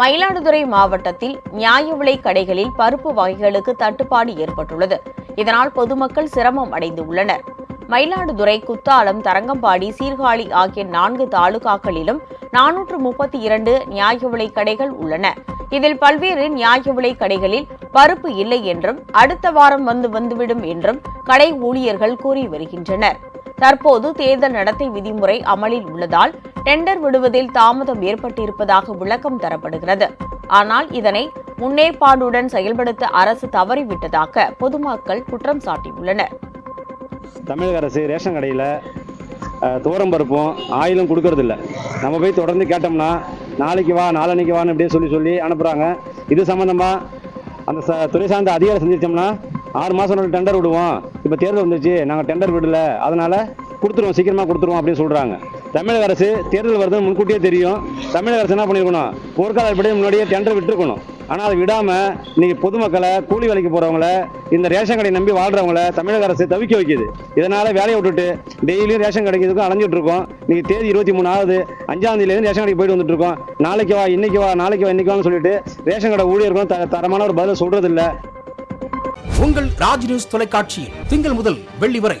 மயிலாடுதுறை மாவட்டத்தில் நியாய விலை கடைகளில் பருப்பு வகைகளுக்கு தட்டுப்பாடு ஏற்பட்டுள்ளது. இதனால் பொதுமக்கள் சிரமம் அடைந்துள்ளனர். மயிலாடுதுறை குத்தாலம் தரங்கம்பாடி சீர்காழி ஆகிய நான்கு தாலுகாக்களிலும் நானூற்று முப்பத்தி இரண்டு நியாய விலை கடைகள் உள்ளன. இதில் பல்வேறு நியாய விலை கடைகளில் பருப்பு இல்லை என்றும் அடுத்த வாரம் வந்து வந்துவிடும் என்றும் கடை ஊழியர்கள் கூறி வருகின்றனர். தற்போது தேர்தல் நடத்தை விதிமுறை அமலில் உள்ளதால் டெண்டர் விடுவதில் தாமதம் ஏற்பட்டிருப்பதாக விளக்கம் தரப்படுகிறது. ஆனால் இதனை முன்னேற்பாடுடன் செயல்படுத்த அரசு தவறிவிட்டதாக பொதுமக்கள் குற்றம் சாட்டியுள்ளனர். தமிழக அரசு ரேஷன் கடையில் தோரம் பருப்பும் ஆயிலும் கொடுக்கறதில்ல. நம்ம போய் தொடர்ந்து கேட்டோம்னா நாளைக்கு வா நாளன்னைக்கு வான்னு அப்படியே சொல்லி சொல்லி அனுப்புகிறாங்க இது சம்மந்தமாக அந்த ச துறை சார்ந்த அதிகாரம் செஞ்சிருச்சோம்னா ஆறு மாதம் டெண்டர் விடுவோம். இப்போ தேர்தல் வந்துச்சு நாங்கள் டெண்டர் விடல. அதனால் கொடுத்துருவோம் சீக்கிரமாக கொடுத்துருவோம் அப்படின்னு சொல்கிறாங்க தமிழக அரசு தேர்தல் வருதுன்னு முன்கூட்டியே தெரியும். தமிழக அரசு என்ன பண்ணியிருக்கணும் போர்க்கால அடிப்படையில் முன்னாடியே டெண்டர் விட்டுருக்கணும். ஆனால் அதை விடாமல் நீங்கள் பொதுமக்களை கூலி வேலைக்கு போகிறவங்கள இந்த ரேஷன் கடையை நம்பி வாழ்கிறவங்கள தமிழக அரசு தவிக்க வைக்குது. இதனால் வேலையை விட்டுட்டு டெய்லியும் ரேஷன் கிடைக்கிறதுக்கும் அலைஞ்சிட்டு இருக்கோம். இன்றைக்கி தேதி இருபத்தி மூணு ஆகுது. அஞ்சாம் தேதியிலேருந்து ரேஷன் கடைக்கு போயிட்டு வந்துட்டு இருக்கோம். நாளைக்கு வா இன்னைக்கு வா நாளைக்கு வா இன்னைக்கு வான்னு சொல்லிட்டு ரேஷன் கடை ஊழியர்களும் த தரமான ஒரு பதில் சொல்கிறதில்ல உங்கள் ராஜ் நியூஸ் தொலைக்காட்சியில் திங்கள் முதல் வெள்ளி வரை